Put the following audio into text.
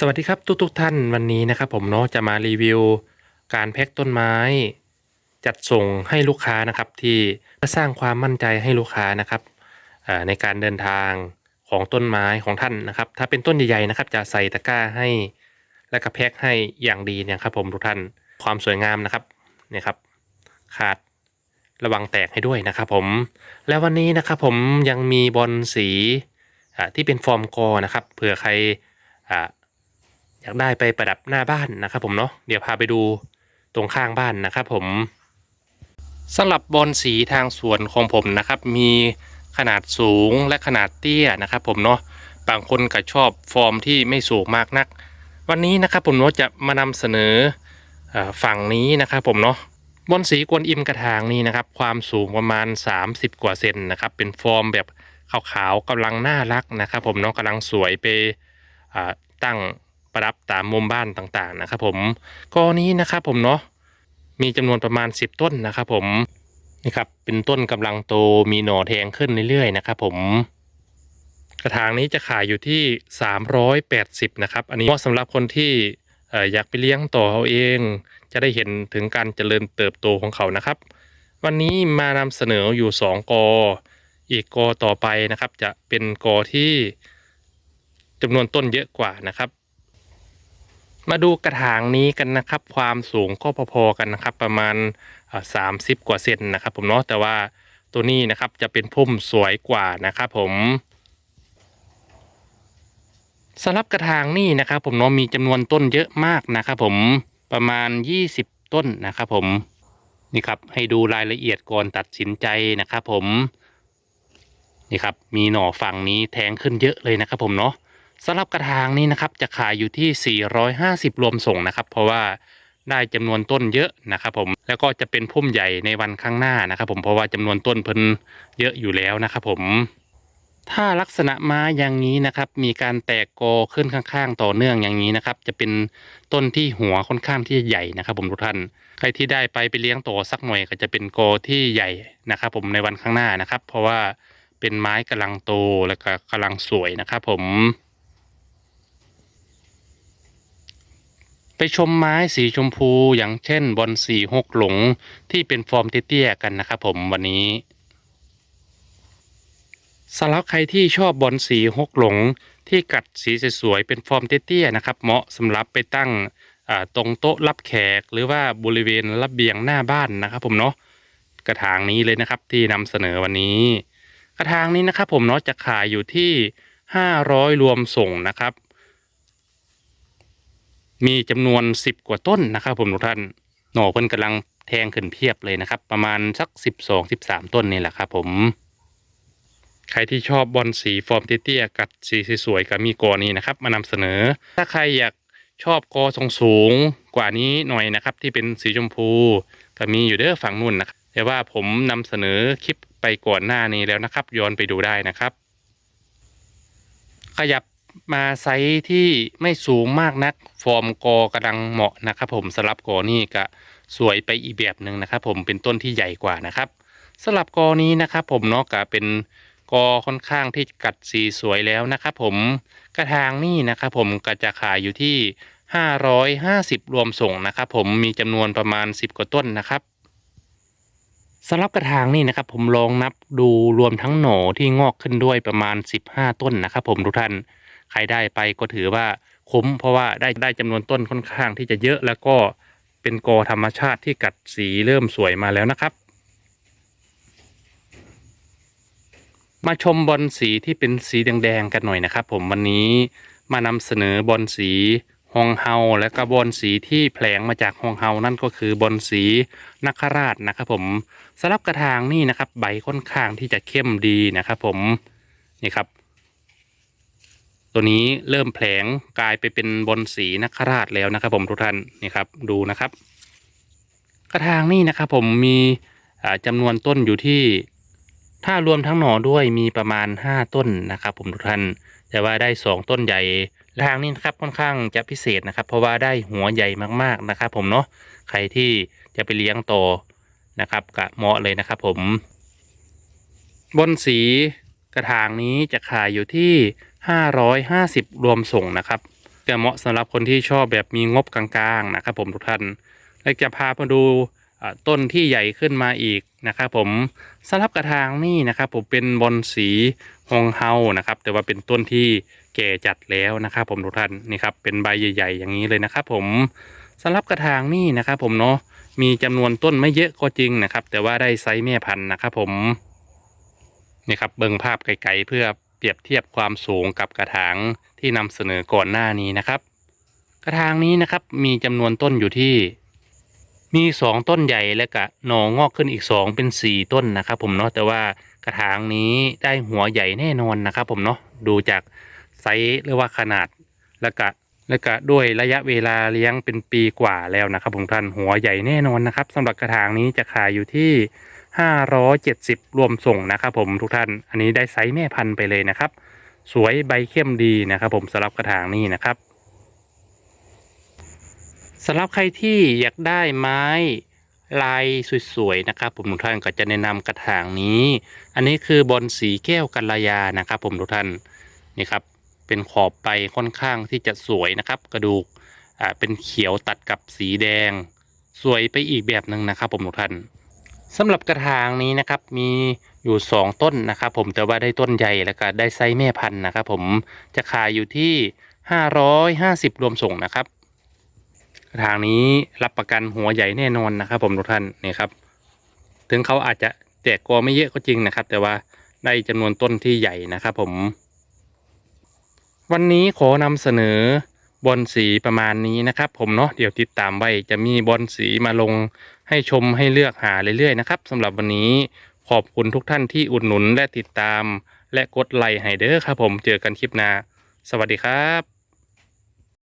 สวัสดีครับทุกทุกๆท่านวันนี้นะครับผมเนาะจะมารีวิว การแพ็คต้นไม้ จัดส่งให้ลูกค้านะครับที่สร้างความมั่นใจให้ลูกค้านะครับในการเดินทางของต้นไม้ของท่านนะครับ ถ้าเป็นต้นใหญ่ๆนะครับ จะใส่ตะกร้าให้และก็แพ็คให้อย่างดีเนี่ยครับผมทุกท่านความสวยงามนะครับเนี่ยครับ ขาดระวังแตกให้ด้วยนะครับ ผมแล้ววันนี้นะครับผมยังมีบอลสีที่เป็นฟอร์มกอนะครับเผื่อใคร อยากได้ไปประดับหน้าบ้านนะครับผมเนาะเดี๋ยวพาไปดูตรงข้างบ้านนะครับผมสำหรับบอลสีทางสวนของผมนะครับ มีขนาดสูงและขนาดเตี้ยนะครับ ผมเนาะบางคนก็ชอบฟอร์มที่ไม่สูงมากนัก วันนี้นะครับผมเนาะจะมานำเสนอฝั่งนี้นะครับผมเนาะบอลสีกวนอิมกระถางนี้นะครับ ความสูงประมาณ 30 กว่าเซนนะครับ เป็นฟอร์มแบบขาวๆกำลังน่ารักนะครับ ผมเนาะกำลังสวยไปตั้ง ประดับตามมุมบ้านต่างๆนะครับผมกอนี้นะครับผมเนาะมีจำนวนประมาณ 10 ต้นนะครับผมนี่ครับเป็นต้นกำลังโตมีหน่อแทงขึ้นเรื่อยๆนะครับผมกระถางนี้จะขายอยู่ที่ 380นะครับอันนี้เหมาะสำหรับคนที่อยากไปเลี้ยงต่อเอาเอง จะได้เห็นถึงการเจริญเติบโตของเขานะครับ วันนี้มานำเสนออยู่ 2 กอ อีกกอต่อไปนะครับ จะเป็นกอที่จำนวนต้นเยอะกว่านะครับ มาดูกระถางนี้กันนะครับ ความสูงก็พอๆกันนะครับ ประมาณสามสิบกว่าเซนนะครับ ผมเนาะแต่ว่าตัวนี้นะครับจะเป็นพุ่มสวยกว่านะครับผมสำหรับกระถางนี่นะครับ ผมเนาะมีจำนวนต้นเยอะมากนะครับผมประมาณ 20 ต้นนะครับผมนี่ครับให้ดูรายละเอียดก่อนตัดสินใจนะครับ ผมนี่ครับมีหน่อฝั่งนี้แทงขึ้นเยอะเลยนะครับ ผมเนาะ สำหรับกระถางนี้นะครับจะขายอยู่ที่ 450 รวมส่งนะครับ เพราะว่าได้จำนวนต้นเยอะนะครับ ผมแล้วก็จะเป็นพุ่มใหญ่ในวันข้างหน้านะครับ ผมเพราะว่าจำนวนต้นเพิ่นเยอะอยู่แล้วนะครับ ผม ถ้าลักษณะไม้อย่างนี้นะครับ มีการแตกกอขึ้นข้างๆ ต่อเนื่องอย่างนี้นะครับ จะเป็นต้นที่หัวค่อนข้างที่จะใหญ่นะครับ ผมทุกท่านใครที่ได้ไปไปเลี้ยงโตสักหน่อยก็จะเป็นกอที่ใหญ่นะครับ ผมในวันข้างหน้านะครับ เพราะว่าเป็นไม้กำลังโตแล้วก็กำลังสวยนะครับ ผม ไปชมไม้สีชมพูอย่างเช่นบอลสีหกหลงที่เป็นฟอร์มเตี้ยๆกันนะครับผมวันนี้สำหรับใครที่ชอบบอลสีหกหลงที่กัดสีสวยๆเป็นฟอร์มเตี้ยๆนะครับ เหมาะสำหรับไปตั้งตรงโต๊ะรับแขกหรือว่าบริเวณระเบียงหน้าบ้านนะครับ ผมเนาะกระถางนี้เลยนะครับที่นำเสนอวันนี้ กระถางนี้นะครับ ผมเนาะจะขายอยู่ที่ 500 รวมส่งนะครับ มีจำนวน10กว่าต้นนะครับ ผมทุกท่านหน่อเพิ่นกำลังแทงขึ้นเพียบเลยนะครับ ประมาณสัก12 13ต้นนี่แหละครับผมใครที่ชอบบอลสีฟอร์มเตี้ยๆกัดสีสวยๆกับมีกอนี้นะครับ มานำเสนอ ถ้าใครอยากชอบกอทรงสูงกว่านี้หน่อยนะครับ ที่เป็นสีชมพูก็มีอยู่เด้อฝั่งนู่นนะครับแต่ว่าผมนำเสนอคลิปไปก่อนหน้านี้แล้วนะครับ ย้อนไปดูได้นะครับ ขยับ มาไซส์ที่ไม่สูงมากนัก ฟอร์มกอกำลังเหมาะนะครับผมสลับกอนี่ก็สวยไปอีกแบบหนึ่งนะครับผมเป็นต้นที่ใหญ่กว่านะครับสลับกอนี้นะครับผมเนาะก็เป็นกอค่อนข้างที่กัดสีสวยแล้วนะครับผมกระถางนี่นะครับผมก็จะขายอยู่ที่ 550 รวมส่งนะครับผมมีจำนวนประมาณ 10 กว่าต้นนะครับสำหรับกระถางนี่นะครับผมลองนับดูรวมทั้งหน่อที่งอกขึ้นด้วยประมาณ 15 ต้นนะครับผมทุกท่าน ใครได้ไปก็ถือว่าคุ้ม เพราะว่าได้ได้จำนวนต้นค่อนข้างที่จะเยอะแล้วก็เป็นกอธรรมชาติที่กัดสีเริ่มสวยมาแล้วนะครับ มาชมบอลสีที่เป็นสีแดงๆกันหน่อยนะครับ ผมวันนี้มานำเสนอบอลสีฮองเฮาและก็บอลสีที่แผลงมาจากฮองเฮานั่นก็คือบอลสีนักราชนะครับ ผมสำหรับกระถางนี่นะครับ ใบค่อนข้างที่จะเข้มดีนะครับ ผมนี่ครับ ตัวนี้เริ่มแผลงกลายไปเป็นบอลสีนักราชแล้วนะครับ ผมทุกท่านนี่ครับดูนะครับ กระถางนี่นะครับ ผมมีอ่าจำนวนต้นอยู่ที่ ถ้ารวมทั้งหน่อด้วยมีประมาณ 5 ต้นนะครับ ผมทุกท่านแต่ว่าได้ 2 ต้นใหญ่ทางนี้นะครับค่อนข้างจะพิเศษนะครับ เพราะว่าได้หัวใหญ่มากๆนะครับ ผมเนาะใครที่จะไปเลี้ยงโตนะครับกะเหมาะเลยนะครับ ผมบนสี ระถางนี้จะขายอยู่ที่ 550 รวมส่งนะครับจะเหมาะสำหรับคนที่ชอบแบบมีงบกลางๆนะครับ ผมทุกท่านและจะพามาดูต้นที่ใหญ่ขึ้นมาอีกนะครับผมสำหรับกระถางนี่นะครับผมเป็นบอนสีฮองเฮานะครับ แต่ว่าเป็นต้นที่แก่จัดแล้วนะครับ ผมทุกท่านนี่ครับเป็นใบใหญ่ ๆ อย่างนี้เลยนะครับ ผมสำหรับกระถางนี่นะครับ ผมเนาะมีจำนวนต้นไม่เยอะก็จริงนะครับ แต่ว่าได้ไซส์แม่พันธุ์นะครับ ผม นี่ครับเบิ่งภาพไกลๆเพื่อเปรียบเทียบความสูงกับกระถางที่นำเสนอก่อนหน้านี้นะครับ กระถางนี้นะครับมีจำนวนต้นอยู่ที่ มีสองต้นใหญ่และกะหนองงอกขึ้นอีกสองเป็นสี่ต้นนะครับ ผมเนาะแต่ว่ากระถางนี้ได้หัวใหญ่แน่นอนนะครับ ผมเนาะดูจากไซส์หรือว่าขนาดและกะและกะด้วยระยะเวลาเลี้ยงเป็นปีกว่าแล้วนะครับ ผมท่านหัวใหญ่แน่นอนนะครับสำหรับกระถางนี้จะขายอยู่ที่ 570 รวมส่งนะครับผมทุกท่าน อันนี้ได้ไซส์แม่พันธุ์ไปเลยนะครับ สวยใบเข้มดีนะครับผมสำหรับกระถางนี้นะครับสำหรับใครที่อยากได้ไม้ลายสวยๆนะครับผมทุกท่านก็จะแนะนำกระถางนี้ อันนี้คือบอลสีแก้วกัลยานะครับผมทุกท่านนี่ครับเป็นขอบใบค่อนข้างที่จะสวยนะครับ กระดูกอ่าเป็นเขียวตัดกับสีแดง สวยไปอีกแบบหนึ่งนะครับผมทุกท่าน สำหรับกระถางนี้นะครับมีอยู่ 2 ต้นนะครับ ผมแต่ว่าได้ต้นใหญ่แล้วก็ได้ไซส์แม่พันธุ์นะครับ ผมจะขายอยู่ที่ 550 รวมส่งนะครับ กระถางนี้รับประกันหัวใหญ่แน่นอนนะครับ ผมทุกท่านนี่ครับ ถึงเขาอาจจะแจกกอไม่เยอะก็จริงนะครับ แต่ว่าได้จำนวนต้นที่ใหญ่นะครับ ผม วันนี้ขอนำเสนอบอลสีประมาณนี้นะครับ ผมเนาะเดี๋ยวติดตามไว้จะมีบอลสีมาลง ให้ชมให้เลือกหาเรื่อยๆนะครับสำหรับวันนี้ขอบคุณทุกท่านที่อุดหนุนและติดตาม และกดไลค์ให้เด้อครับผมเจอกันคลิปหน้า สวัสดีครับ